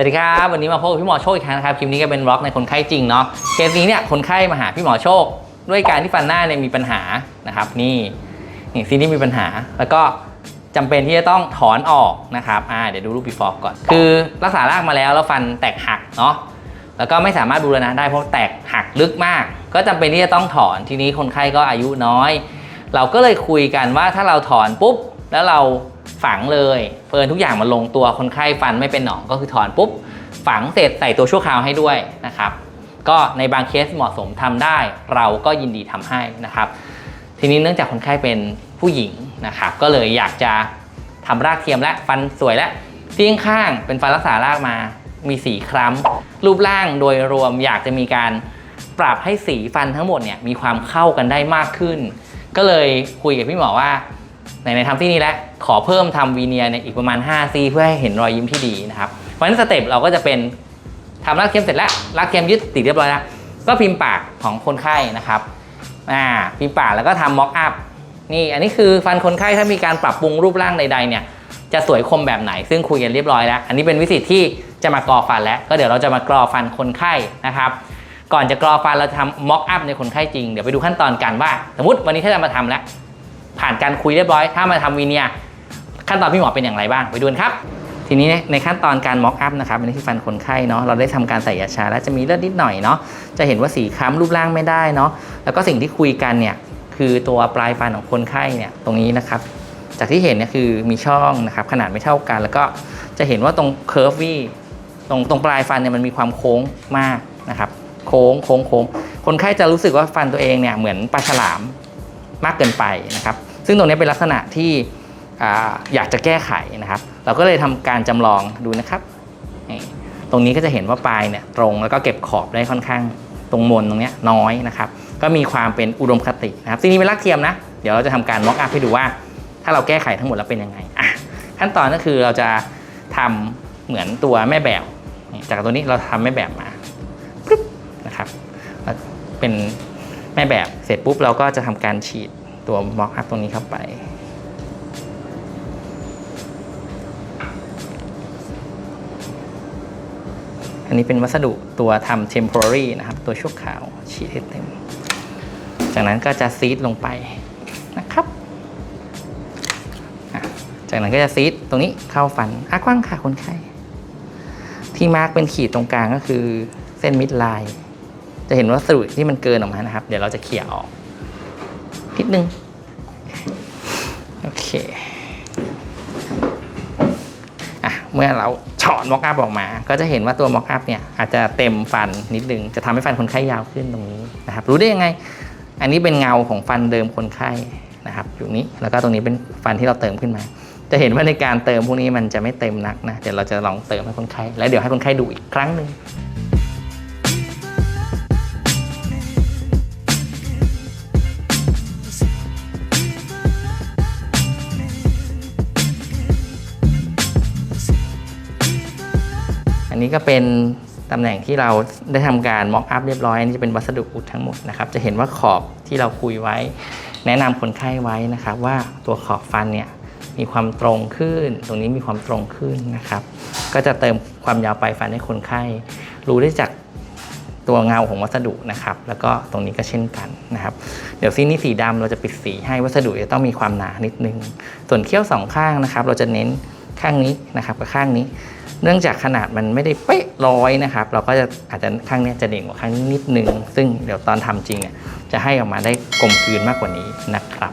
วัสดีครับ วันนี้มาพบกับพี่หมอโชคอีกครั้งนะครับ คลิปนี้ก็เป็นบล็อกในคนไข้จริงเนาะ เคสนี้เนี่ยคนไข้มาหาพี่หมอโชค ด้วยการที่ฟันหน้าเนี่ยมีปัญหานะครับ นี่นี่ซีนี่มีปัญหา แล้วก็จำเป็นที่จะต้องถอนออกนะครับอ่าเดี๋ยวดูรูป before ก่อน คือรักษารากมาแล้วแล้วฟันแตกหักเนาะ แล้วก็ไม่สามารถบูรณะได้เพราะแตกหักลึกมาก ก็จำเป็นที่จะต้องถอน ทีนี้คนไข้ก็อายุน้อย เราก็เลยคุยกันว่าถ้าเราถอนปุ๊บ แล้วเรา ฝังเลยเฟิร์นทุกอย่างมันลงตัวคนไข้ฟันไม่เป็นหนองก็คือถอนปุ๊บ ฝังเสร็จใส่ตัวชั่วคราวให้ด้วยนะครับ ก็ในบางเคสเหมาะสมทำได้ เราก็ยินดีทำให้นะครับ ทีนี้เนื่องจากคนไข้เป็นผู้หญิงนะครับก็เลยอยากจะทำรากเทียมและฟันสวยและที่ข้างเป็นฟันรักษารากมา มีสีคล้ำรูปร่างโดยรวมอยากจะมีการปรับให้สีฟันทั้งหมดเนี่ยมีความเข้ากันได้มากขึ้น ก็เลยคุยกับพี่หมอว่า ไหนๆทำที่นี่แล้วขอเพิ่มทำวีเนียร์ในยอีกประมาณ5ซีเพื่อให้เห็นรอยยิ้มที่ดีนะครับเพราะฉะนั้นสเต็ปเราก็จะเป็นทำรากเทียมเสร็จแล้วรากเทียมยึดติดเรียบร้อยแล้วก็พิมพ์ปากของคนไข้นะครับอ่าพิมพ์ปากแล้วก็ทำม็อกอัพนี่อันนี้คือฟันคนไข้ถ้ามีการปรับปรุงรูปร่างใดๆเนี่ยจะสวยคมแบบไหน ซึ่งคุยกันเรียบร้อยแล้ว อันนี้เป็นวิธีที่จะมากรอฟันแล้ว ก็เดี๋ยวเราจะมากรอฟันคนไข้นะครับ ก่อนจะกรอฟันเราทำม็อกอัพในคนไข้จริง เดี๋ยวไปดูขั้นตอนกันว่า สมมติวันนี้ถ้าจะมาทำแล้ว ผ่านการคุยเรียบร้อย ถ้ามาทำวีเนียขั้นตอนพี่หมอเป็นอย่างไรบ้างไปดูกันครับ ทีนี้ในขั้นตอนการม็อกอัพนะครับอันนี้คือฟันคนไข้เนาะเราได้ทำการใส่ยาชา แล้วจะมีเลือดนิดหน่อยเนาะจะเห็นว่าสีคล้ำรูปร่างไม่ได้เนาะแล้วก็สิ่งที่คุยกันเนี่ยคือตัวปลายฟันของคนไข้เนี่ยตรงนี้นะครับจากที่เห็นเนี่ยคือมีช่องนะครับขนาดไม่เท่ากัน แล้วก็จะเห็นว่าตรงเคอร์ฟวี่ตรงตรงปลายฟันเนี่ยมันมีความโค้งมากนะครับ โค้งโค้งโค้งคนไข้จะรู้สึกว่าฟันตัวเองเนี่ยเหมือนปลาฉลามมากเกินไปนะครับ ซึ่งตรงนี้เป็นลักษณะที่อยากจะแก้ไขนะครับ เราก็เลยทำการจำลองดูนะครับตรงนี้ก็จะเห็นว่าปลายเนี่ยตรงแล้วก็เก็บขอบได้ค่อนข้างตรงมนตรงเนี้ยน้อยนะครับ ก็มีความเป็นอุดมคตินะครับซึ่นี้เป็นลักเทียมนะ เดี๋ยวเราจะทำการม็อกอัพให้ดูว่า ถ้าเราแก้ไขทั้งหมดแล้วเป็นยังไงอะขั้นตอนก็คือเราจะทำเหมือนตัวแม่แบบ จากตัวนี้เราทำแม่แบบมาปึ๊บนะครับเป็นแม่แบบเสร็จปุ๊บเราก็จะทำการฉีด ตัวม็อกอัพตรงนี้เข้าไป อันนี้เป็นวัสดุตัวทำ temporary นะครับ ตัวชั่วคราวฉีดให้เต็ม จากนั้นก็จะซีดลงไปนะครับ จากนั้นก็จะซีดตรงนี้เข้าฟันอากว้างค่ะคนไข้ ที่มาร์กเป็นขีดตรงกลางก็คือเส้นมิดไลน์จะเห็นว่าสรุปที่มันเกินออกมานะครับ เดี๋ยวเราจะเขี่ยออก นิดนึงโอเคอะเมื่อเราเฉาะมอกอัพออกมา ก็จะเห็นว่าตัวมอกอัพเนี่ยอาจจะเต็มฟันนิดนึง จะทำให้ฟันคนไข้ยาวขึ้นตรงนี้นะครับ รู้ได้ยังไง อันนี้เป็นเงาของฟันเดิมคนไข้นะครับอยู่นี้แล้วก็ตรงนี้เป็นฟันที่เราเติมขึ้นมา จะเห็นว่าในการเติมพวกนี้มันจะไม่เต็มนักนะเดี๋ยวเราจะลองเติมให้คนไข้แล้วเดี๋ยวให้คนไข้ดูอีกครั้งหนึ่ง อันนี้ก็เป็นตำแหน่งที่เราได้ทำการม็อกอัพเรียบร้อย อันนี้จะเป็นวัสดุอุดทั้งหมดนะครับ จะเห็นว่าขอบที่เราคุยไว้ แนะนำคนไข้ไว้นะครับ ว่าตัวขอบฟันเนี่ยมีความตรงขึ้น ตรงนี้มีความตรงขึ้นนะครับ ก็จะเติมความยาวปลายฟันให้คนไข้ รู้ได้จากตัวเงาของวัสดุนะครับ แล้วก็ตรงนี้ก็เช่นกันนะครับ เดี๋ยวซีนี้สีดำเราจะปิดสีให้วัสดุจะต้องมีความหนานิดนึง ส่วนเขี้ยวสองข้างนะครับ เราจะเน้น ข้างนี้นะครับกับข้างนี้ เนื่องจากขนาดมันไม่ได้เป๊ะร้อยนะครับ เราก็จะอาจจะข้างนี้จะเด่นกว่าข้างนี้นิดนึง ซึ่งเดี๋ยวตอนทำจริงเนี่ยจะให้ออกมาได้กลมกลืนมากกว่านี้นะครับ